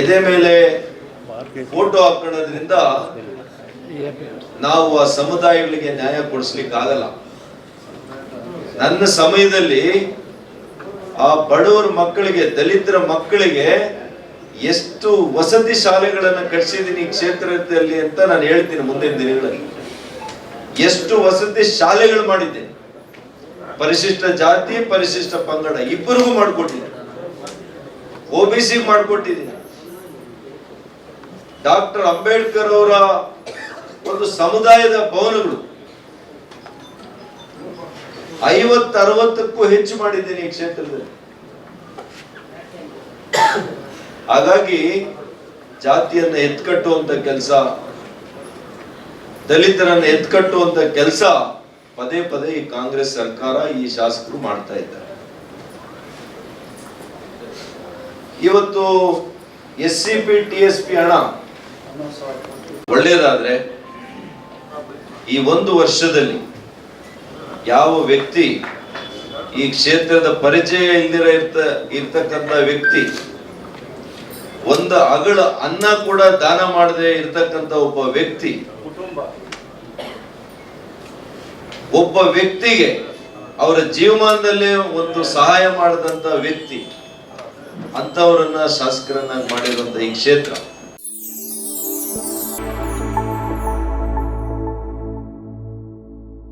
ಎದೆ ಮೇಲೆ ಫೋಟೋ ಹಾಕೊಳ್ಳೋದ್ರಿಂದ ನಾವು ಆ ಸಮುದಾಯಗಳಿಗೆ ನ್ಯಾಯ ಕೊಡಿಸ್ಲಿಕ್ಕೆ ಆಗಲ್ಲ ನನ್ನ ಸಮಯದಲ್ಲಿ ಆ ಬಡವರ ಮಕ್ಕಳಿಗೆ, ದಲಿತರ ಮಕ್ಕಳಿಗೆ ಎಷ್ಟು ವಸತಿ ಶಾಲೆಗಳನ್ನು ಕಟ್ಸಿದ್ದೀನಿ ಕ್ಷೇತ್ರದಲ್ಲಿ ಅಂತ ನಾನು ಹೇಳ್ತೀನಿ ಮುಂದಿನ ದಿನಗಳಲ್ಲಿ. ಎಷ್ಟು ವಸತಿ ಶಾಲೆಗಳು ಮಾಡಿದ್ದೆ. ಪರಿಶಿಷ್ಟ ಜಾತಿ, ಪರಿಶಿಷ್ಟ ಪಂಗಡ ಇಬ್ಬರಿಗೂ ಮಾಡಿಕೊಟ್ಟಿದ್ದೀನಿ ಒ ಬಿ ಸಿ ಮಾಡಿಕೊಟ್ಟಿದ್ದೀನಿ. ಡಾಕ್ಟರ್ ಅಂಬೇಡ್ಕರ್ ಅವರ ಒಂದು ಸಮುದಾಯದ ಭವನಗಳು. ಐವತ್ತು ಅರವತ್ತಕ್ಕೂ ಹೆಚ್ಚು ಮಾಡಿದ್ದೀನಿ ಈ ಕ್ಷೇತ್ರದಲ್ಲಿ. ಹಾಗಾಗಿ ಜಾತಿಯನ್ನ ಎತ್ಕಟ್ಟುವಂತ ಕೆಲಸ, ದಲಿತರನ್ನ ಎತ್ಕಟ್ಟುವಂತ ಕೆಲಸ ಪದೇ ಪದೇ ಈ ಕಾಂಗ್ರೆಸ್ ಸರ್ಕಾರ, ಈ ಶಾಸಕರು ಮಾಡ್ತಾ ಇದ್ದಾರೆ. ಇವತ್ತು S C P, T S P ಹಣ ಒಳ್ಳೇದಾದ್ರೆ ಈ ಒಂದು ವರ್ಷದಲ್ಲಿ ಯಾವ ವ್ಯಕ್ತಿ ಈ ಕ್ಷೇತ್ರದ ಪರಿಚಯ ಇಲ್ದಿರ ಇರ್ತ ಇರ್ತಕ್ಕಂಥ ವ್ಯಕ್ತಿ ಒಂದು ಅಗಳ ಅನ್ನ ಕೂಡ ದಾನ ಮಾಡದೆ ಇರ್ತಕ್ಕಂಥ ಒಬ್ಬ ವ್ಯಕ್ತಿ ಒಬ್ಬ ವ್ಯಕ್ತಿಗೆ ಅವರ ಜೀವಮಾನದಲ್ಲೇ ಒಂದು ಸಹಾಯ ಮಾಡಿದಂತ ವ್ಯಕ್ತಿ ಅಂತವರನ್ನ ಶಾಸಕರನ್ನಾಗಿ ಮಾಡಿರುವಂತ ಈ ಕ್ಷೇತ್ರ.